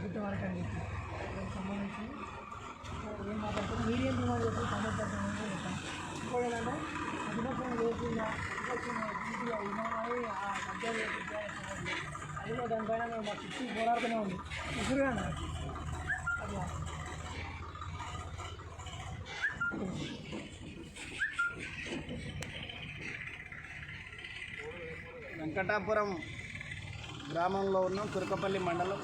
గుట్ట వరకు అని చెప్పి దానికి సంబంధించి ఏం మాట్లాడుతుంది మీడియం డిమాండ్ చెప్పి సమాచారం ఇంకోటి ఏంటంటే ప్రతిపక్షం లేకుండా ప్రతిపక్షం పూర్తిగా ఆ కబ్జాలు అది కూడా దానిపైన మేము మా చుట్టూ పోరాడుతూనే ఉంది ఎదురుగా అట్లా వెంకటాపురం గ్రామంలో ఉన్న. తురకపల్లి మండలం.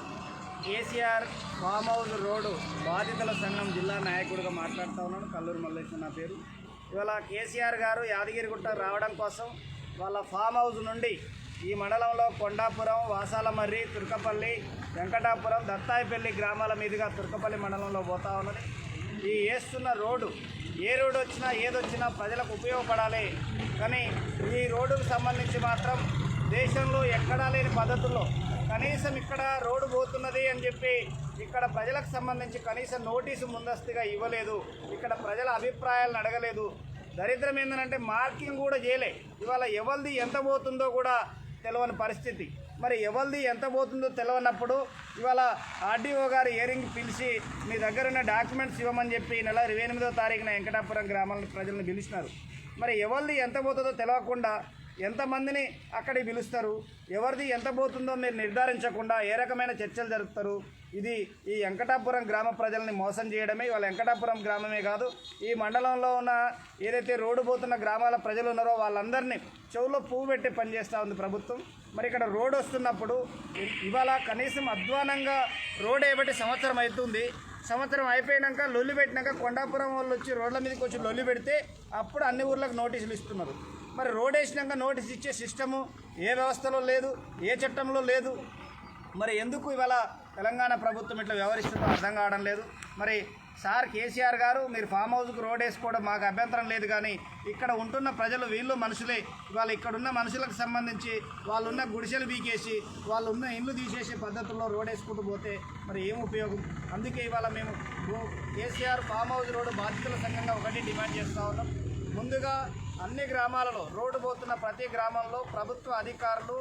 కేసీఆర్ ఫామ్ హౌస్ రోడ్డు బాధితుల సంఘం జిల్లా నాయకుడిగా మాట్లాడుతూ ఉన్నాను కల్లూరు మల్లేశ్వర నా పేరు. ఇవాళ కేసీఆర్ గారు యాదగిరిగుట్ట రావడం కోసం వాళ్ళ ఫామ్ హౌస్ నుండి ఈ మండలంలో కొండాపురం వాసాలమర్రి తుర్కపల్లి వెంకటాపురం దత్తాయిపల్లి గ్రామాల మీదుగా తుర్కపల్లి మండలంలో పోతా ఉన్నది. ఈ వేస్తున్న రోడ్డు ఏ రోడ్డు వచ్చినా ఏదొచ్చినా ప్రజలకు ఉపయోగపడాలి. కానీ ఈ రోడ్డుకు సంబంధించి మాత్రం దేశంలో ఎక్కడా లేని పద్ధతుల్లో కనీసం ఇక్కడ రోడ్డు పోతున్నది అని చెప్పి ఇక్కడ ప్రజలకు సంబంధించి కనీసం నోటీసు ముందస్తుగా ఇవ్వలేదు. ఇక్కడ ప్రజల అభిప్రాయాలను అడగలేదు. దరిద్రం ఏంటంటే మార్కింగ్ కూడా చేయలే. ఇవాళ ఎవరిది ఎంత పోతుందో కూడా తెలియని పరిస్థితి. మరి ఎవరిది ఎంత పోతుందో తెలియనప్పుడు ఇవాళ ఆర్డీఓ గారు ఇయరింగ్ పిలిచి మీ దగ్గర ఉన్న డాక్యుమెంట్స్ ఇవ్వమని చెప్పి నెల ఇరవై ఎనిమిదో తారీఖున వెంకటాపురం గ్రామాల ప్రజలను పిలిచినారు. మరి ఎవరిది ఎంత పోతుందో తెలియకుండా ఎంతమందిని అక్కడికి పిలుస్తారు? ఎవరిది ఎంత పోతుందో మీరు నిర్ధారించకుండా ఏ రకమైన చర్చలు జరుపుతారు? ఇది ఈ వెంకటాపురం గ్రామ ప్రజల్ని మోసం చేయడమే వాళ్ళ వెంకటాపురం గ్రామమే కాదు ఈ మండలంలో ఉన్న ఏదైతే రోడ్డు పోతున్న గ్రామాల ప్రజలు ఉన్నారో వాళ్ళందరినీ చెవులో పువ్వు పెట్టి పనిచేస్తూ ఉంది ప్రభుత్వం. మరి ఇక్కడ రోడ్ వస్తున్నప్పుడు ఇవాళ కనీసం అధ్వానంగా రోడ్ వేయబట్టి సంవత్సరం అవుతుంది. సంవత్సరం అయిపోయినాక లొల్లి పెట్టినాక కొండాపురం వాళ్ళు వచ్చి రోడ్ల మీదకి వచ్చి లొల్లి పెడితే అప్పుడు అన్ని ఊర్లకు నోటీసులు ఇస్తున్నారు. మరి రోడ్ వేసినాక నోటీస్ ఇచ్చే సిస్టము ఏ వ్యవస్థలో లేదు ఏ చట్టంలో లేదు. మరి ఎందుకు ఇవాళ తెలంగాణ ప్రభుత్వం ఇట్లా వ్యవహరిస్తుందో అర్థం కావడం లేదు. మరి సార్ కేసీఆర్ గారు మీరు ఫామ్ హౌస్కు రోడ్ వేసుకోవడం మాకు అభ్యంతరం లేదు కానీ ఇక్కడ ఉంటున్న ప్రజలు వీళ్ళు మనుషులే. ఇవాళ ఇక్కడున్న మనుషులకు సంబంధించి వాళ్ళున్న గుడిసెలు బీకేసి వాళ్ళు ఉన్న ఇండ్లు తీసేసే పద్ధతుల్లో రోడ్ వేసుకుంటూ పోతే మరి ఏం ఉపయోగం? అందుకే ఇవాళ మేము కేసీఆర్ ఫామ్ హౌస్ రోడ్డు బాధితుల సంఘంగా ఒకటి డిమాండ్ చేస్తూ ఉన్నాం. ముందుగా అన్ని గ్రామాలలో రోడ్డు పోతున్న ప్రతి గ్రామంలో ప్రభుత్వ అధికారులు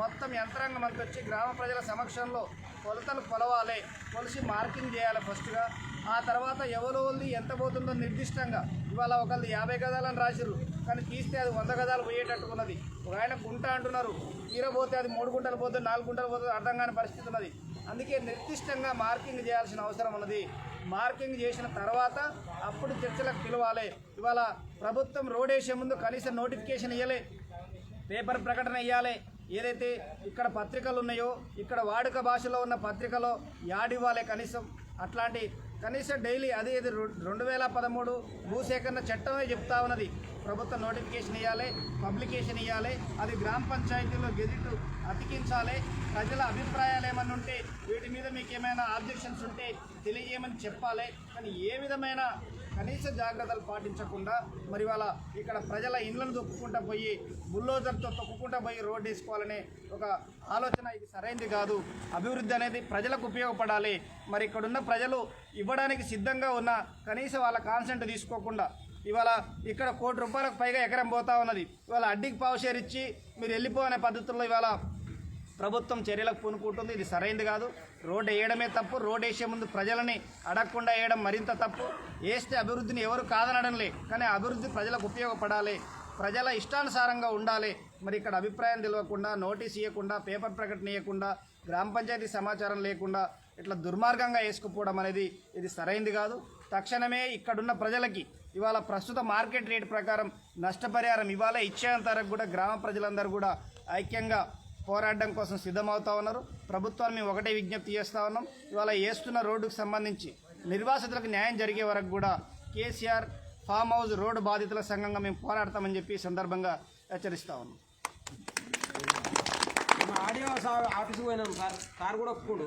మొత్తం యంత్రాంగం అంతా వచ్చి గ్రామ ప్రజల సమక్షంలో కొలతలు కొలవాలి కొలిసి మార్కింగ్ చేయాలి ఫస్ట్గా. ఆ తర్వాత ఎవరు వాళ్ళది ఎంత పోతుందో నిర్దిష్టంగా. ఇవాళ ఒకళ్ళు యాభై గదాలని రాసిరు కానీ తీస్తే అది వంద గదాలు పోయేటట్టు ఉన్నది. ఒక ఆయన గుంట అంటున్నారు తీరపోతే అది మూడు గుంటలు పోతే నాలుగు గుంటలు పోతే అర్థం కాని పరిస్థితి ఉన్నది. అందుకే నిర్దిష్టంగా మార్కింగ్ చేయాల్సిన అవసరం ఉన్నది. మార్కింగ్ చేసిన తర్వాత అప్పుడు చర్చలకు పిలవాలి. ఇవాళ ప్రభుత్వం రోడ్ వేసే ముందు కనీసం నోటిఫికేషన్ ఇవ్వలే పేపర్ ప్రకటన ఇవ్వాలి ఏదైతే ఇక్కడ పత్రికలు ఉన్నాయో ఇక్కడ వాడుక భాషలో ఉన్న పత్రికలో యాడ్ ఇవ్వాలి కనీసం. అట్లాంటి కనీసం డైలీ అదే ఇది రెండు వేల పదమూడు భూసేకరణ చట్టమే చెప్తా ఉన్నది. ప్రభుత్వం నోటిఫికేషన్ ఇవ్వాలి పబ్లికేషన్ ఇవ్వాలి అది గ్రామ పంచాయతీలో గెజిట్ అతికించాలి. ప్రజల అభిప్రాయాలు ఏమన్నా ఉంటే వీటి మీద మీకు ఏమైనా ఆబ్జెక్షన్స్ ఉంటే తెలియజేయమని చెప్పాలి. కానీ ఏ విధమైన కనీస జాగ్రత్తలు పాటించకుండా మరి వాళ్ళ ఇక్కడ ప్రజల ఇండ్లను తొక్కుకుంటూ పోయి బుల్లోజర్తో తొక్కుకుంటూ పోయి రోడ్డు వేసుకోవాలనే ఒక ఆలోచన ఇది సరైంది కాదు. అభివృద్ధి అనేది ప్రజలకు ఉపయోగపడాలి. మరి ఇక్కడున్న ప్రజలు ఇవ్వడానికి సిద్ధంగా ఉన్న కనీసం వాళ్ళ కాన్సెంట్ తీసుకోకుండా ఇవాళ ఇక్కడ కోటి రూపాయలకు పైగా ఎకరం పోతా ఉన్నది. ఇవాళ అడ్డికి పావు షేర్ ఇచ్చి మీరు వెళ్ళిపో అనే పద్ధతుల్లో ఇవాళ ప్రభుత్వం చర్యలకు పూనుకుంటుంది. ఇది సరైంది కాదు. రోడ్డు వేయడమే తప్పు. రోడ్డు వేసే ముందు ప్రజలని అడగకుండా వేయడం మరింత తప్పు. వేస్తే అభివృద్ధిని ఎవరు కాదనడంలే కానీ అభివృద్ధి ప్రజలకు ఉపయోగపడాలి. ప్రజల ఇష్టానుసారంగా ఉండాలి. మరి ఇక్కడ అభిప్రాయం తెలియకుండా నోటీస్ ఇవ్వకుండా పేపర్ ప్రకటన ఇవ్వకుండా గ్రామ పంచాయతీ సమాచారం లేకుండా ఇట్లా దుర్మార్గంగా వేసుకుపోవడం అనేది ఇది సరైంది కాదు. తక్షణమే ఇక్కడున్న ప్రజలకి ఇవాళ ప్రస్తుత మార్కెట్ రేట్ ప్రకారం నష్టపరిహారం ఇవాళ ఇచ్చేంత వరకు కూడా గ్రామ ప్రజలందరూ కూడా ఐక్యంగా పోరాడడం కోసం సిద్ధమవుతా ఉన్నారు. ప్రభుత్వాన్ని మేము ఒకటే విజ్ఞప్తి చేస్తూ ఉన్నాం. ఇవాళ వేస్తున్న రోడ్డుకు సంబంధించి నిర్వాసితులకు న్యాయం జరిగే వరకు కూడా కేసీఆర్ ఫామ్ హౌస్ రోడ్డు బాధితుల సంఘంగా మేము పోరాడతామని చెప్పి సందర్భంగా హెచ్చరిస్తా ఉన్నాం. ఆడియో ఆఫీస్కి పోయినాం సార్. సార్ కూడా ఒప్పుకోడు.